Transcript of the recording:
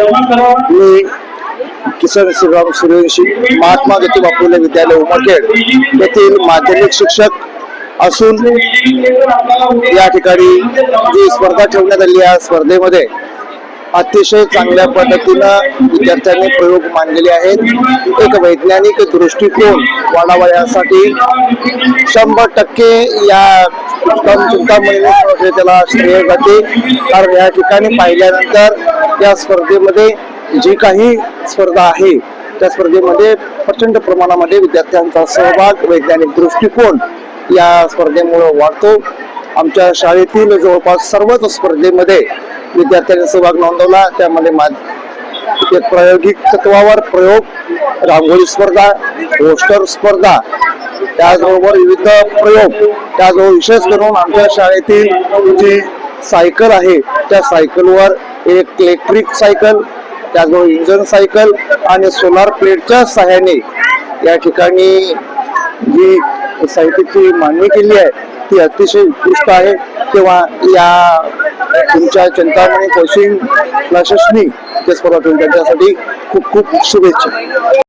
मी किसन श्रीराम सूर्यवंशी महात्मा ज्योतिबा फुले विद्यालय उमरखेड येथील माध्यमिक शिक्षक असून या ठिकाणी जी स्पर्धा ठेवण्यात आली या स्पर्धेमध्ये अतिशय चांगल्या पद्धतीनं विद्यार्थ्यांनी प्रयोग मांडलेले आहेत. एक वैज्ञानिक दृष्टिकोन वाढावा यासाठी शंभर टक्के या उत्तम चिंतामणी त्याला श्रेय जाते कारण या ठिकाणी पाहिल्यानंतर या स्पर्धेमध्ये जी काही स्पर्धा आहे त्या स्पर्धेमध्ये प्रचंड प्रमाणामध्ये विद्यार्थ्यांचा सहभाग वैज्ञानिक दृष्टिकोन या स्पर्धेमुळे वाढतो. आमच्या शाळेतील जवळपास सर्वच स्पर्धेमध्ये विद्यार्थ्यांनी सहभाग नोंदवला. त्यामध्ये मा- एक प्रायोगिक तत्वावर प्रयोग रांगोळी स्पर्धा पोस्टर स्पर्धा त्याचबरोबर विविध प्रयोग त्याचबरोबर विशेष करून आमच्या शाळेतील जी सायकल आहे त्या सायकलवर एक इलेक्ट्रिक सायकल त्याचबरोबर इंजन सायकल आणि सोलार प्लेटच्या सहाय्याने या ठिकाणी जी साहित्याची मांडणी केली आहे ती अतिशय उत्कृष्ट आहे. तेव्हा या तुमच्या चिंतामणी कोचिंग क्लासेसनी ते स्पर्धा ठेवून त्यांच्यासाठी खूप खूप शुभेच्छा.